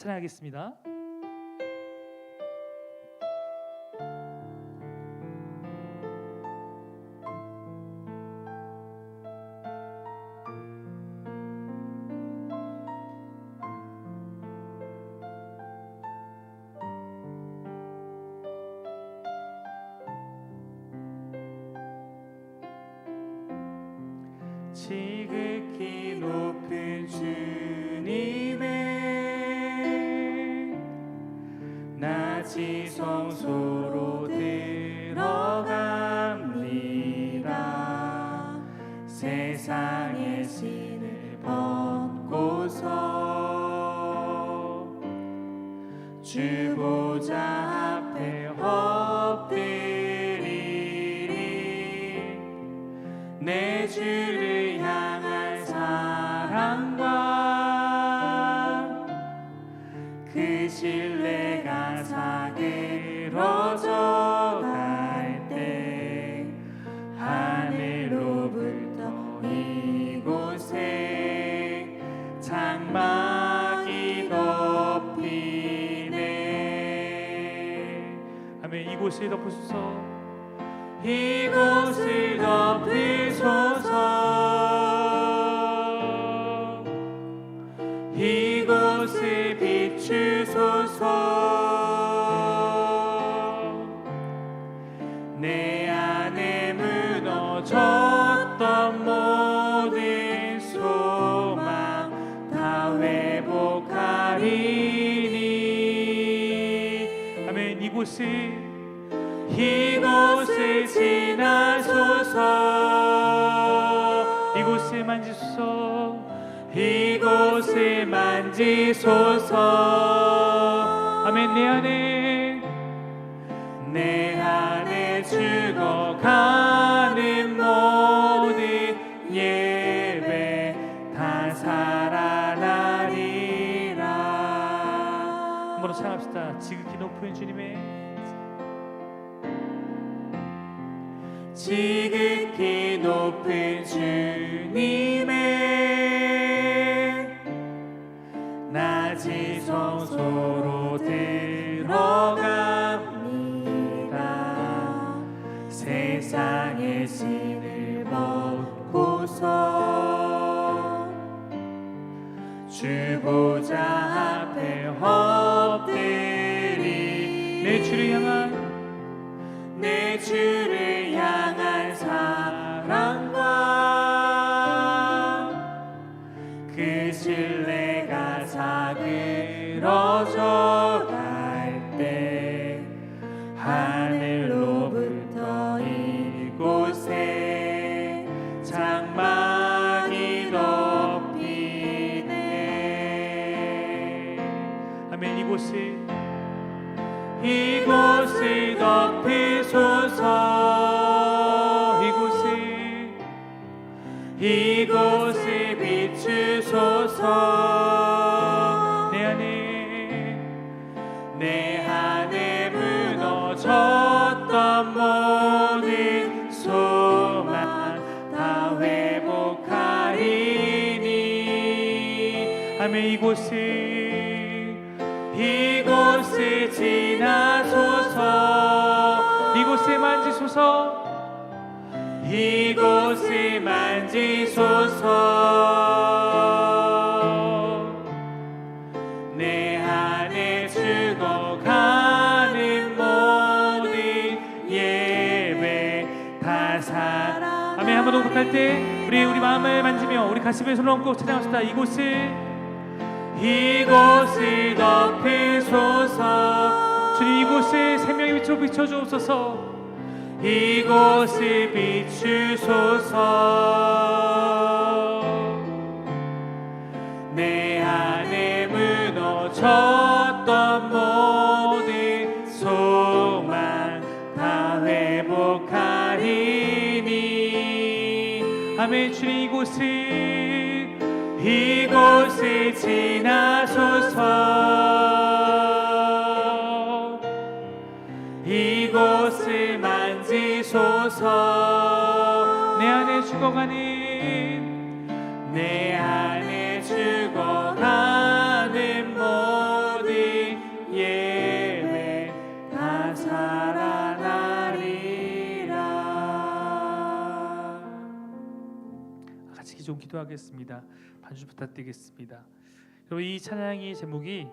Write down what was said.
찬양하겠습니다. 지극히 높은 주님의 나지 성소로 들어갑니다. 세상의 신을 벗고서 주 보좌 앞에 엎드리리 내 주를 향한 사랑과 그 신뢰가 사그러져 갈 때 하늘로부터 이곳에 장막이 덮이네. 아멘. 이곳을 덮으소서. 이곳을 덮으소서. 이곳을 이곳을 이곳을 지나소서. 이곳을 만지소서. 이곳을 만지소서. 아멘 내 안에. 내 안에 죽어가는 모든 예 지극히 높은 주님의 지극히 높은 주님의 낮이 성소로 들어갑니다. 세상의 신을 벗고서 주 보좌 앞에 엎드리 내 주를 향한 내 주를 향한 사랑과 그 신뢰가 사그러져 갈 때 하늘로부터 이곳에 장막이 덮이네. 아멘 이곳을 이곳을 덮으소서. 이곳을 이곳을 비추소서. 내 안에 내 안에 무너졌던 모든 소망 다 회복하리니. 아멘 이곳을 지나소서. 이곳을 만지소서. 이곳을 만지소서. 내 안에 죽어가는 모든 예배 다 살아 아멘 한번 더 부탁할 때 우리 우리 마음을 만지며 우리 가슴에 손을 얹고 찬양합시다. 이곳을 이곳을 덮으소서 생명의 빛으로 비춰 주옵소서. 이곳을 비추소서. 내 안에 아멘. 주님 이곳을 이곳을 지나소서 죽어가는 내 안에 죽어가는 모든 예배 다 살아나리라. 같이 좀 기도하겠습니다. 반주 부탁드리겠습니다. 여러분 이 찬양이 제목이